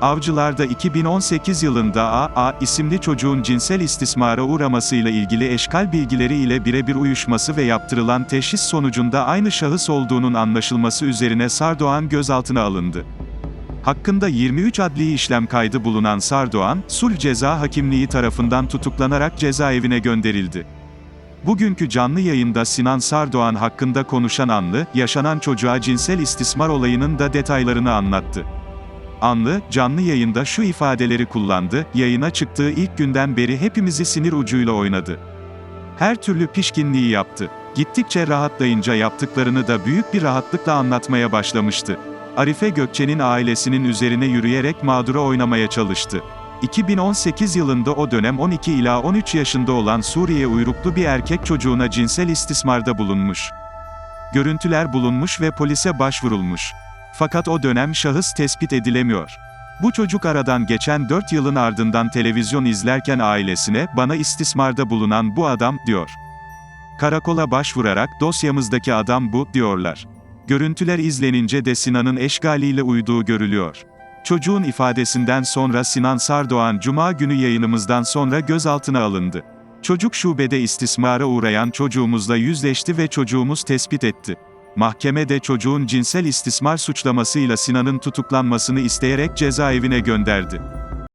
Avcılar'da 2018 yılında A.A. isimli çocuğun cinsel istismara uğramasıyla ilgili eşkal bilgileri ile birebir uyuşması ve yaptırılan teşhis sonucunda aynı şahıs olduğunun anlaşılması üzerine Sardoğan gözaltına alındı. Hakkında 23 adli işlem kaydı bulunan Sardoğan, sulh ceza hakimliği tarafından tutuklanarak cezaevine gönderildi. Bugünkü canlı yayında Sinan Sardoğan hakkında konuşan Anlı, yaşanan çocuğa cinsel istismar olayının da detaylarını anlattı. Anlı, canlı yayında şu ifadeleri kullandı, yayına çıktığı ilk günden beri hepimizi sinir ucuyla oynadı. Her türlü pişkinliği yaptı. Gittikçe rahatlayınca yaptıklarını da büyük bir rahatlıkla anlatmaya başlamıştı. Arife Gökçe'nin ailesinin üzerine yürüyerek mağdura oynamaya çalıştı. 2018 yılında o dönem 12 ila 13 yaşında olan Suriye uyruklu bir erkek çocuğuna cinsel istismarda bulunmuş. Görüntüler bulunmuş ve polise başvurulmuş. Fakat o dönem şahıs tespit edilemiyor. Bu çocuk aradan geçen 4 yılın ardından televizyon izlerken ailesine, bana istismarda bulunan bu adam, diyor. Karakola başvurarak, dosyamızdaki adam bu, diyorlar. Görüntüler izlenince de Sinan'ın eşgaliyle uyduğu görülüyor. Çocuğun ifadesinden sonra Sinan Sardoğan Cuma günü yayınımızdan sonra gözaltına alındı. Çocuk şubede istismara uğrayan çocuğumuzla yüzleşti ve çocuğumuz tespit etti. Mahkeme de çocuğun cinsel istismar suçlamasıyla Sinan'ın tutuklanmasını isteyerek cezaevine gönderdi.